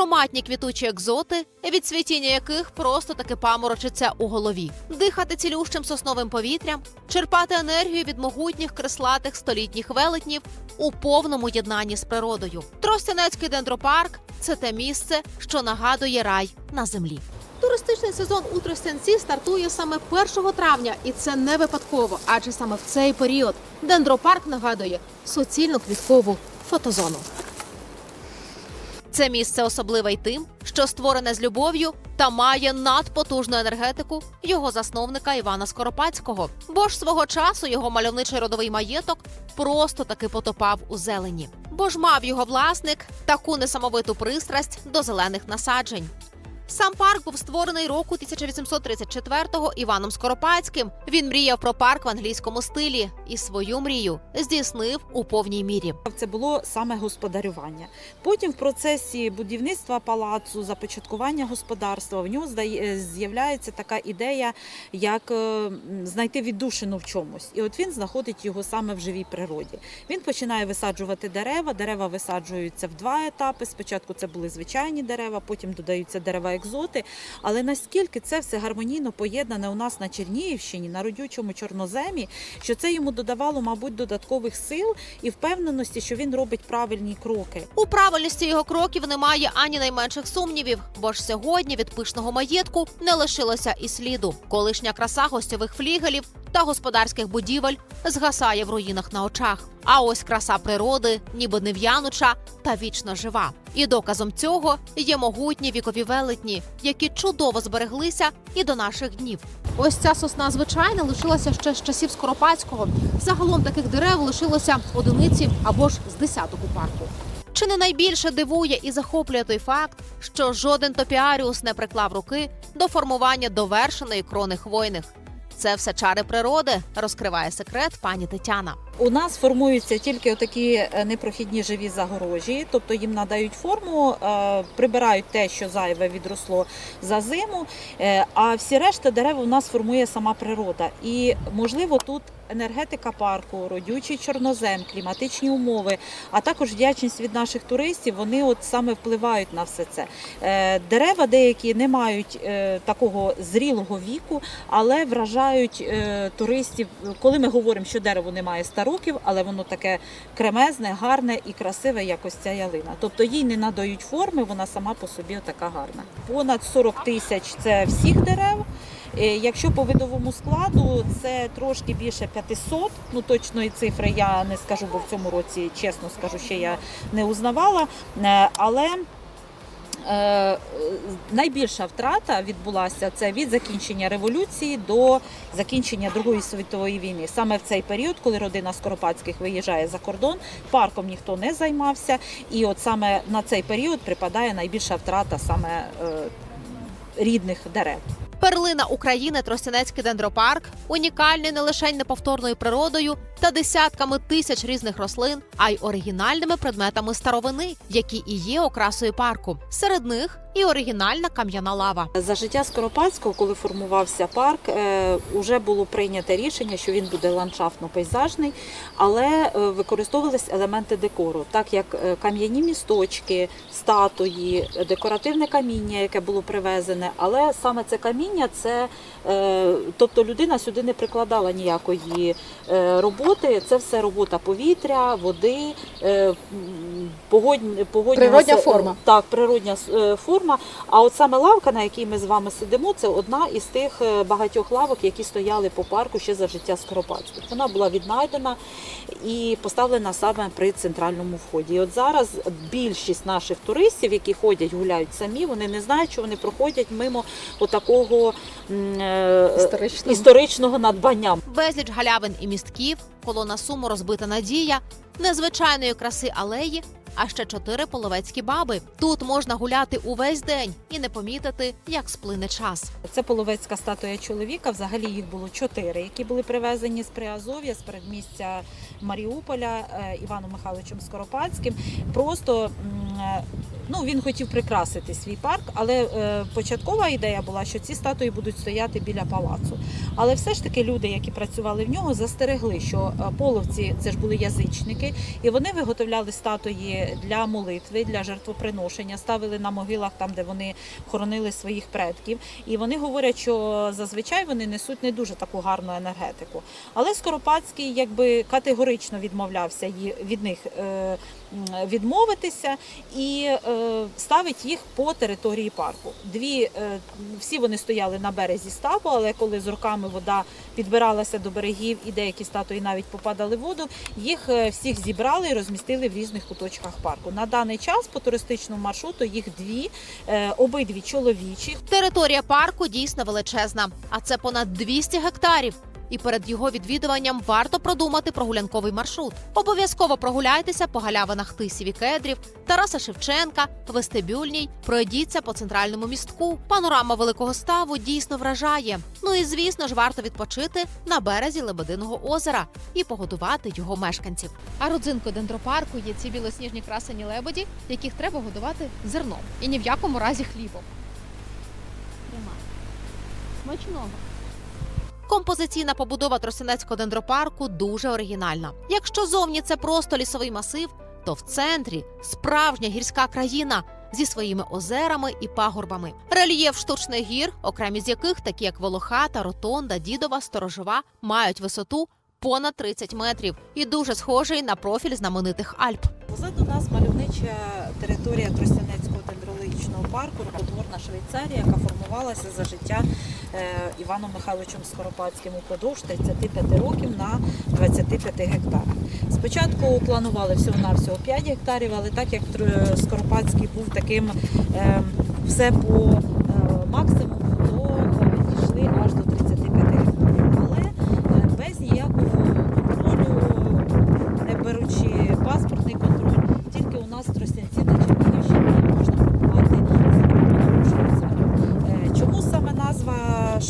ароматні квітучі екзоти, від цвітіння яких просто таки паморочиться у голові, дихати цілющим сосновим повітрям, черпати енергію від могутніх креслатих столітніх велетнів у повному єднанні з природою. Тростянецький дендропарк це те місце, що нагадує рай на землі. Туристичний сезон у Тростянці стартує саме 1 травня, і це не випадково, адже саме в цей період дендропарк нагадує суцільну квіткову фотозону. Це місце особливе й тим, що створене з любов'ю та має надпотужну енергетику його засновника Івана Скоропадського. Бо ж свого часу його мальовничий родовий маєток просто таки потопав у зелені. Бо ж мав його власник таку несамовиту пристрасть до зелених насаджень. Сам парк був створений року 1834-го Іваном Скоропадським. Він мріяв про парк в англійському стилі і свою мрію здійснив у повній мірі. Це було саме господарювання. Потім в процесі будівництва палацу, започаткування господарства в нього е, з'являється така ідея, як е, знайти віддушину в чомусь. І от він знаходить його саме в живій природі. Він починає висаджувати дерева. Дерева висаджуються в два етапи. Спочатку це були звичайні дерева, потім додаються дерева екзоти. Але наскільки це все гармонійно поєднане у нас на Чернігівщині, на родючому чорноземі, що це йому додавало, мабуть, додаткових сил і впевненості, що він робить правильні кроки. У правильності його кроків немає ані найменших сумнівів, бо ж сьогодні від пишного маєтку не лишилося і сліду. Колишня краса гостьових флігелів та господарських будівель згасає в руїнах на очах. А ось краса природи, ніби не в'януча та вічно жива. І доказом цього є могутні вікові велетні, які чудово збереглися і до наших днів. Ось ця сосна звичайна лишилася ще з часів Скоропадського. Загалом таких дерев лишилося одиниці або ж з десяток у парку. Чи не найбільше дивує і захоплює той факт, що жоден топіаріус не приклав руки до формування довершеної крони хвойних. Це все чари природи, розкриває секрет пані Тетяна. У нас формуються тільки такі непрохідні живі загорожі, тобто їм надають форму, е, прибирають те, що зайве відросло за зиму. е, А всі решта дерев у нас формує сама природа. І можливо тут енергетика парку, родючий чорнозем, кліматичні умови, а також вдячність від наших туристів. Вони от саме впливають на все це. Е, Дерева деякі не мають е, такого зрілого віку, але вражають е, туристів. Коли ми говоримо, що дерево не має 100 років, але воно таке кремезне, гарне і красиве, як ось ця ялина. Тобто їй не надають форми, вона сама по собі така гарна. Понад 40 тисяч це всіх дерев. Е, Якщо по видовому складу це трошки більше 500, ну точної цифри я не скажу, бо в цьому році, чесно скажу, ще я не узнавала. Е, Але найбільша втрата відбулася це від закінчення революції до закінчення Другої світової війни. Саме в цей період, коли родина Скоропадських виїжджає за кордон, парком ніхто не займався, і от саме на цей період припадає найбільша втрата саме е, рідних дерев. Перлина України Тростянецький дендропарк унікальний не лише неповторною природою та десятками тисяч різних рослин, а й оригінальними предметами старовини, які і є окрасою парку. Серед них і оригінальна кам'яна лава. За життя Скоропадського, коли формувався парк, е, вже було прийнято рішення, що він буде ландшафтно-пейзажний, але е, використовувались елементи декору, так як е, кам'яні місточки, статуї, е, декоративне каміння, яке було привезене. Але саме це каміння, це е, тобто людина сюди не прикладала ніякої е, роботи. Це все робота повітря, води, е, погодні, погодні Природня форма. Так, природня е, форма. А от саме лавка, на якій ми з вами сидимо, це одна із тих е, багатьох лавок, які стояли по парку ще за життя Скоропадських. Вона була віднайдена і поставлена саме при центральному вході. І от зараз більшість наших туристів, які ходять, гуляють самі, вони не знають, що вони проходять мимо отакого Історичного. історичного надбання. Безліч галявин і містків, колона суму розбита надія, незвичайної краси алеї, а ще чотири половецькі баби. Тут можна гуляти увесь день і не помітити, як сплине час. Це половецька статуя чоловіка. Взагалі їх було чотири, які були привезені з Приазов'я, з передмістя Маріуполя е, Іваном Михайловичем Скоропадським. Просто е, ну він хотів прикрасити свій парк, але е, початкова ідея була, що ці статуї будуть стояти біля палацу. Але все ж таки люди, які працювали в нього, застерегли, що е, половці це ж були язичники, і вони виготовляли статуї для молитви, для жертвоприношення, ставили на могилах там, де вони хоронили своїх предків. І вони говорять, що зазвичай вони несуть не дуже таку гарну енергетику. Але Скоропадський якби категорично відмовлявся від них е, відмовитися і е, ставить їх по території парку. Дві е, всі вони стояли на березі ставу, але коли з роками вода підбиралася до берегів і деякі статуї навіть попадали в воду, їх е, всіх зібрали і розмістили в різних куточках парку. На даний час по туристичному маршруту їх дві, обидві чоловічі. Територія парку дійсно величезна, а це понад 200 гектарів. І перед його відвідуванням варто продумати прогулянковий маршрут. Обов'язково прогуляйтеся по галявинах тисів кедрів, Тараса Шевченка, вестибюльній, пройдіться по центральному містку. Панорама великого ставу дійсно вражає. Ну і звісно ж, варто відпочити на березі Лебединого озера і погодувати його мешканців. А родзинкою дендропарку є ці білосніжні красені лебеді, яких треба годувати зерном і ні в якому разі хлібом. Смачного. Композиційна побудова Тростянецького дендропарку дуже оригінальна. Якщо зовні це просто лісовий масив, то в центрі справжня гірська країна зі своїми озерами і пагорбами. Рельєф штучних гір, окремі з яких, такі як Волохата, Ротонда, Дідова, Сторожова, мають висоту понад 30 метрів і дуже схожий на профіль знаменитих Альп. Позаду нас мальовнича територія Тростянецького дендрологічного парку, рукотворна Швейцарія, яка формувалася за життя е, Іваном Михайловичем Скоропадським упродовж 35 років на 25 гектарах. Спочатку планували всього-навсього 5 гектарів, але так як Скоропадський був таким е, все по е, максимуму, то е, дійшли аж до 35 гектарів. Але е, без ніякого контролю, не беручи паспортний контроль, тільки у нас в Тростянці на Чернігівщині можна купувати закордонну Швейцарію. Е, Чому саме назва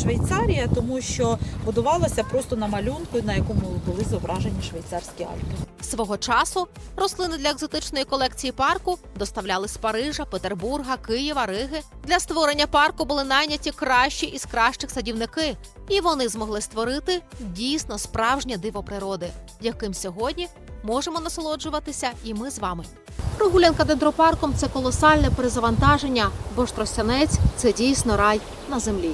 Швейцарія? Тому що будувалося просто на малюнку, на якому були зображені швейцарські Альпи. Свого часу рослини для екзотичної колекції парку доставляли з Парижа, Петербурга, Києва, Риги. Для створення парку були найняті кращі із кращих садівники, і вони змогли створити дійсно справжнє диво природи, яким сьогодні можемо насолоджуватися і ми з вами. Прогулянка дендропарком це колосальне перезавантаження, бо ж тростянець це дійсно рай на землі.